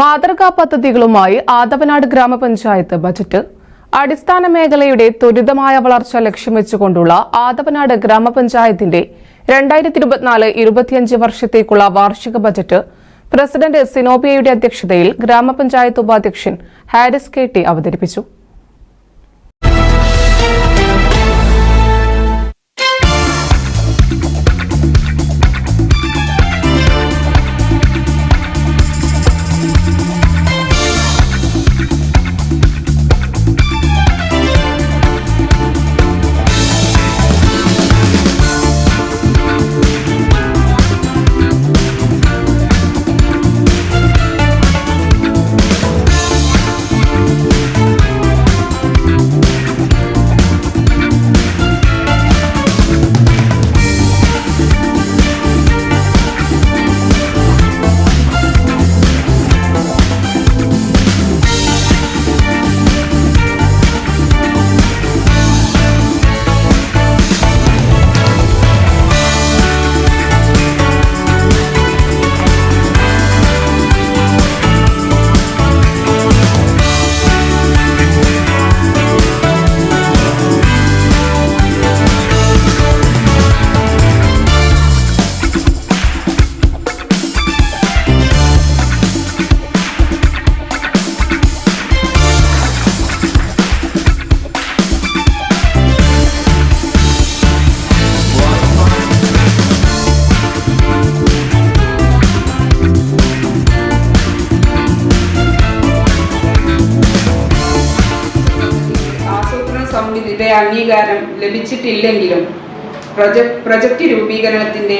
മാതൃകാ പദ്ധതികളുമായി ആദവനാട് ഗ്രാമപഞ്ചായത്ത് ബജറ്റ്. അടിസ്ഥാന മേഖലയുടെ ത്വരിതമായ വളർച്ച ലക്ഷ്യം വെച്ചുകൊണ്ടുള്ള ആദവനാട് ഗ്രാമപഞ്ചായത്തിന്റെ രണ്ടായിരത്തി ഇരുപത്തിനാല് ഇരുപത്തിയഞ്ച് വർഷത്തേക്കുള്ള വാർഷിക ബജറ്റ് പ്രസിഡന്റ് സിനോബിയയുടെ അധ്യക്ഷതയിൽ ഗ്രാമപഞ്ചായത്ത് ഉപാധ്യക്ഷൻ ഹാരിസ് കെ ടി അവതരിപ്പിച്ചു. അംഗീകാരം ലഭിച്ചിട്ടില്ലെങ്കിലും പ്രൊജക്ട് പ്രൊജക്ട് രൂപീകരണത്തിന്റെ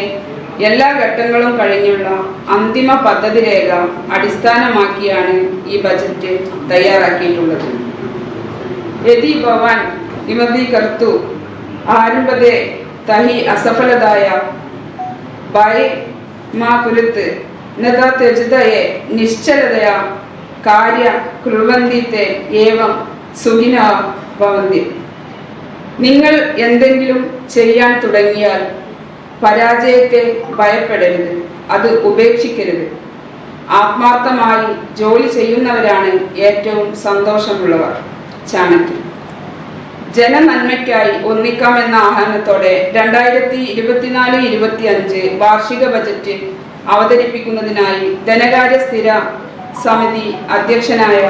എല്ലാ ഘട്ടങ്ങളും കഴിഞ്ഞുള്ള അന്തിമ പദ്ധതി രേഖ അടിസ്ഥാനമാക്കിയാണ് ഈ ബജറ്റ് തയ്യാറാക്കിയിട്ടുള്ളത്. യതി ഭവാൻ നിമതി കർത്തു ആരംഭത്തെ തഹി അസഫലതായ ഭയ മാ പുരത്ത് നത ത്യജതയെ നിശ്ചലതയ കാര്യ കുർവന്തിത്തെ ഏവം സുഖിന ഭവന്തി. നിങ്ങൾ എന്തെങ്കിലും ചെയ്യാൻ തുടങ്ങിയാൽ പരാജയത്തെ ഭയപ്പെടരുത് അത് ഉപേക്ഷിക്കരുത്. ആത്മാർത്ഥമായി ജോലി ചെയ്യുന്നവരാണ് ഏറ്റവും സന്തോഷമുള്ളവർ. ചാണക്യൻ ജനനന്മയ്ക്കായി ഒന്നിക്കാമെന്ന ആഹ്വാനത്തോടെ രണ്ടായിരത്തി ഇരുപത്തിനാല് ഇരുപത്തി അഞ്ച് വാർഷിക ബജറ്റ് അവതരിപ്പിക്കുന്നതിനായി ധനകാര്യ സ്ഥിര സമിതി അധ്യക്ഷനായ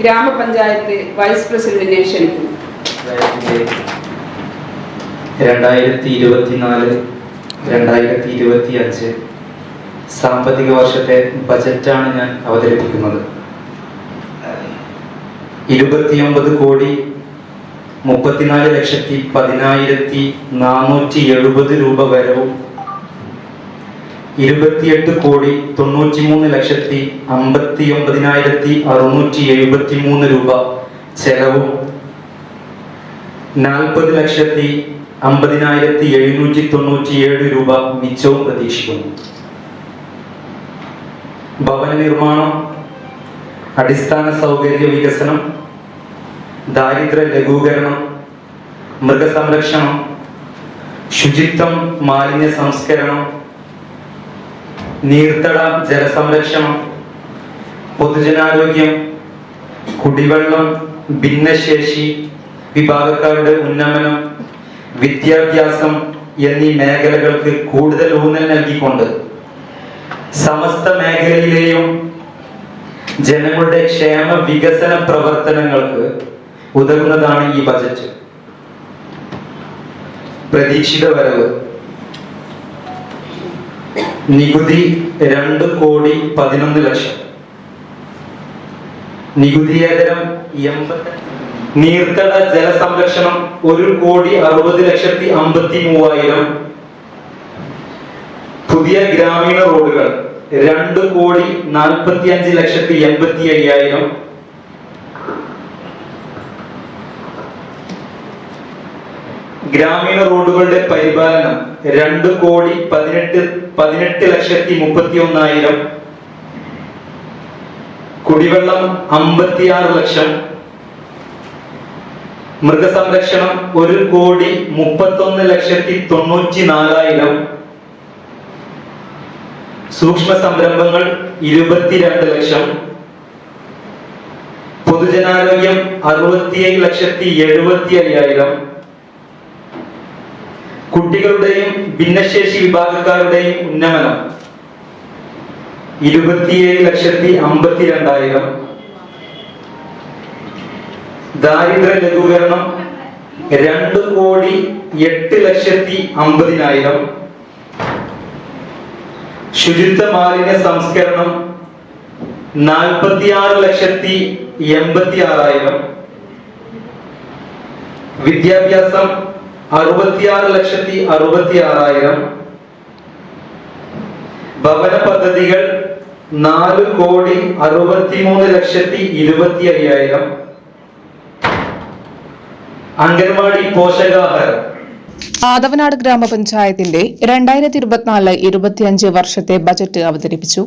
ഗ്രാമപഞ്ചായത്ത് വൈസ് പ്രസിഡന്റിനെ ക്ഷണിക്കുന്നു. രണ്ടായിരത്തി ഇരുപത്തിനാല് രണ്ടായിരത്തി ഇരുപത്തി അഞ്ച് സാമ്പത്തിക വർഷത്തെ ബജറ്റാണ് ഞാൻ അവതരിപ്പിക്കുന്നത്. ഇരുപത്തിയൊമ്പത് കോടി മുപ്പത്തിനാല് ലക്ഷത്തി പതിനായിരത്തി നാനൂറ്റി എഴുപത് രൂപ വരവും ഇരുപത്തിയെട്ട് കോടി തൊണ്ണൂറ്റിമൂന്ന് ലക്ഷത്തി അമ്പത്തി ഒമ്പതിനായിരത്തി അറുന്നൂറ്റി എഴുപത്തി മൂന്ന് രൂപ ചെലവും നാൽപ്പത് ലക്ഷത്തി അമ്പതിനായിരത്തി എഴുന്നൂറ്റി തൊണ്ണൂറ്റിയേഴ് രൂപ മിച്ചവും പ്രതീക്ഷിക്കുന്നു. ഭവന നിർമ്മാണം അടിസ്ഥാന സൗകര്യ വികസനം ദാരിദ്ര്യ ലഘൂകരണം മൃഗസംരക്ഷണം ശുചിത്വം മാലിന്യ സംസ്കരണം നീർത്തട ജലസംരക്ഷണം പൊതുജനാരോഗ്യം കുടിവെള്ളം ഭിന്നശേഷി വിഭാഗക്കാരുടെ ഉന്നമനം വിദ്യാഭ്യാസം എന്നീ മേഖലകൾക്ക് കൂടുതൽ ഊന്നൽ നൽകിക്കൊണ്ട് സമസ്ത മേഖലയിലെയും ജനങ്ങളുടെ ക്ഷേമ വികസന പ്രവർത്തനങ്ങൾക്ക് ഉതകുന്നതാണ് ഈ ബജറ്റ്. പ്രതീക്ഷിത വരവ്. നികുതി രണ്ട് കോടി പതിനൊന്ന് ലക്ഷം. നികുതിയേതരം എൺപത്തി നീർത്തട ജലസംരക്ഷണം ഒരു കോടി അറുപത് ലക്ഷത്തി അമ്പത്തി മൂവായിരം. പുതിയ ഗ്രാമീണ റോഡുകൾ രണ്ട് കോടി നാൽപ്പത്തി അഞ്ച് ലക്ഷത്തി എൺപത്തി അയ്യായിരം. ഗ്രാമീണ റോഡുകളുടെ പരിപാലനം രണ്ട് കോടി പതിനെട്ട് പതിനെട്ട് ലക്ഷത്തി മുപ്പത്തി ഒന്നായിരം. കുടിവെള്ളം അമ്പത്തിയാറ് ലക്ഷം. മൃഗസംരക്ഷണം ഒരു കോടി മുപ്പത്തൊന്ന് ലക്ഷത്തി തൊണ്ണൂറ്റി നാലായിരം സൂക്ഷ്മ സംരംഭങ്ങൾ ഇരുപത്തിരണ്ട് ലക്ഷം. പൊതുജനാരോഗ്യം അറുപത്തിയേഴ് ലക്ഷത്തി എഴുപത്തി അയ്യായിരം കുട്ടികളുടെയും ഭിന്നശേഷി വിഭാഗക്കാരുടെയും ഉന്നമനം ഇരുപത്തിയേഴ് ലക്ഷത്തി അമ്പത്തി രണ്ടായിരം ദാരിദ്ര്യ ലഘൂകരണം രണ്ട് കോടി എട്ട് ലക്ഷത്തി അമ്പതിനായിരം. ശുചിത്വ മാലിന്യ സംസ്കരണം നാൽപ്പത്തിയാറ് ലക്ഷത്തി എൺപത്തി ആറായിരം വിദ്യാഭ്യാസം അറുപത്തിയാറ് ലക്ഷത്തി അറുപത്തി ആറായിരം ഭവന പദ്ധതികൾ നാല് കോടി അറുപത്തിമൂന്ന് ലക്ഷത്തി ഇരുപത്തി അയ്യായിരം അംഗൻവാടി പോഷകാഹാരം. ആദവനാട് ഗ്രാമപഞ്ചായത്തിന്റെ രണ്ടായിരത്തി ഇരുപത്തിനാല് ഇരുപത്തിയഞ്ച് വർഷത്തെ ബജറ്റ് അവതരിപ്പിച്ചു.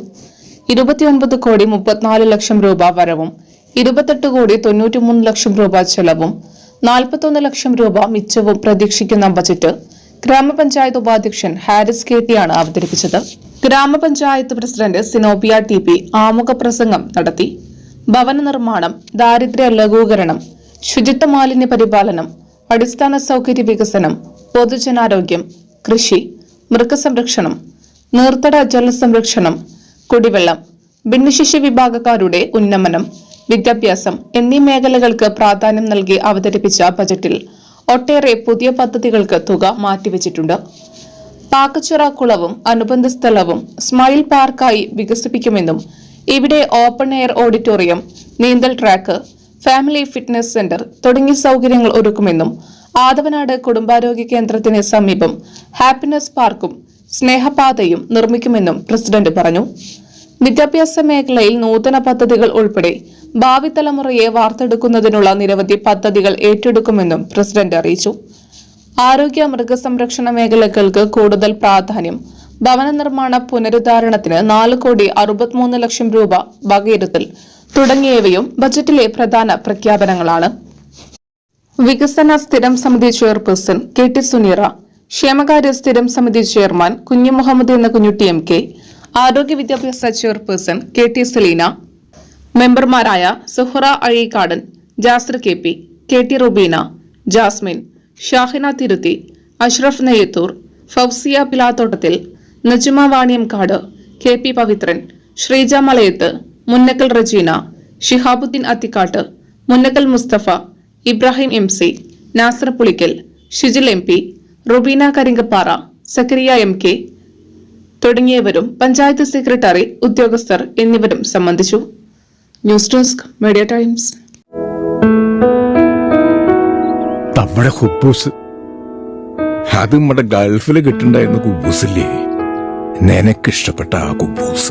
ഇരുപത്തിയൊൻപത് കോടി മുപ്പത്തിനാല് ലക്ഷം രൂപ വരവും ഇരുപത്തെട്ട് കോടി തൊണ്ണൂറ്റിമൂന്ന് ലക്ഷം രൂപ ചെലവും നാൽപ്പത്തൊന്ന് ലക്ഷം രൂപ മിച്ചവും പ്രതീക്ഷിക്കുന്ന ബജറ്റ് ഗ്രാമപഞ്ചായത്ത് ഉപാധ്യക്ഷൻ ഹാരിസ് കെ അവതരിപ്പിച്ചത്. ഗ്രാമപഞ്ചായത്ത് പ്രസിഡന്റ് സിനോബിയ ടി പി ആമുഖ പ്രസംഗം നടത്തി. ഭവന നിർമ്മാണം ദാരിദ്ര്യ ലഘൂകരണം ശുചിത്വ മാലിന്യ പരിപാലനം അടിസ്ഥാന സൗകര്യ വികസനം പൊതുജനാരോഗ്യം കൃഷി മൃഗസംരക്ഷണം നീർത്തട ജലസംരക്ഷണം കുടിവെള്ളം ഭിന്നശേഷി വിഭാഗക്കാരുടെ ഉന്നമനം വിദ്യാഭ്യാസം എന്നീ മേഖലകൾക്ക് പ്രാധാന്യം നൽകി അവതരിപ്പിച്ച ബജറ്റിൽ ഒട്ടേറെ പുതിയ പദ്ധതികൾക്ക് തുക മാറ്റിവെച്ചിട്ടുണ്ട്. പാക്കച്ചിറ കുളവും അനുബന്ധ സ്ഥലവും സ്മൈൽ പാർക്കായി വികസിപ്പിക്കുമെന്നും ഇവിടെ ഓപ്പൺ എയർ ഓഡിറ്റോറിയം നീന്തൽ ട്രാക്ക് ഫാമിലി ഫിറ്റ്നസ് സെന്റർ തുടങ്ങിയ സൗകര്യങ്ങൾ ഒരുക്കുമെന്നും ആദവനാട് കുടുംബാരോഗ്യ കേന്ദ്രത്തിന് സമീപം ഹാപ്പിനെസ് പാർക്കും സ്നേഹപാതയും നിർമ്മിക്കുമെന്നും പ്രസിഡന്റ് പറഞ്ഞു. വിദ്യാഭ്യാസ മേഖലയിൽ നൂതന പദ്ധതികൾ ഉൾപ്പെടെ ഭാവി തലമുറയെ വാർത്തെടുക്കുന്നതിനുള്ള നിരവധി പദ്ധതികൾ ഏറ്റെടുക്കുമെന്നും പ്രസിഡന്റ് അറിയിച്ചു. ആരോഗ്യ മൃഗസംരക്ഷണ മേഖലകൾക്ക് കൂടുതൽ പ്രാധാന്യം. ഭവന നിർമ്മാണ പുനരുദ്ധാരണത്തിന് നാല് കോടി അറുപത്തിമൂന്ന് ലക്ഷം രൂപ വകയിരുത്തൽ. തുടങ്ങിയവയും ബജറ്റിലെ പ്രധാന പ്രഖ്യാപനങ്ങളാണ്. വികസന സ്ഥിരം സമിതി ചെയർപേഴ്സൺ കെ ടി സുനീറ ക്ഷേമകാര്യ സ്ഥിരം സമിതി ചെയർമാൻ കുഞ്ഞു മുഹമ്മദ് എന്ന കുഞ്ഞുട്ടി എം കെ ആരോഗ്യ വിദ്യാഭ്യാസ ചെയർപേഴ്സൺ കെ ടി സലീന മെമ്പർമാരായ Suhara Azhikkadan Jasir K P K T Rubina Jasmin Shahina Thiruthi Ashraf Neyyathur Fousiya Pilathottathil Najuma Vaniyamkad K P Pavithran Sreeja Malayath Munnakkal Rejina Shihabuddin Athikkatt Munnakkal Musthafa Ibrahim M C Nasar Pulikkal Shijil M P Rubina Karinkappara Zakariya M K തുടങ്ങിയവരും panchayat secretary ഉദ്യോഗസ്ഥർ എന്നിവരും സംബന്ധിച്ചു. News desk media times. നമ്മുടെ കുബൂസ് അത് നമ്മുടെ ഗൾഫിൽ കിട്ടുണ്ടായിരുന്ന കുബൂസില്ലേ? നിനക്കിഷ്ടപ്പെട്ട ആ കുബൂസ്.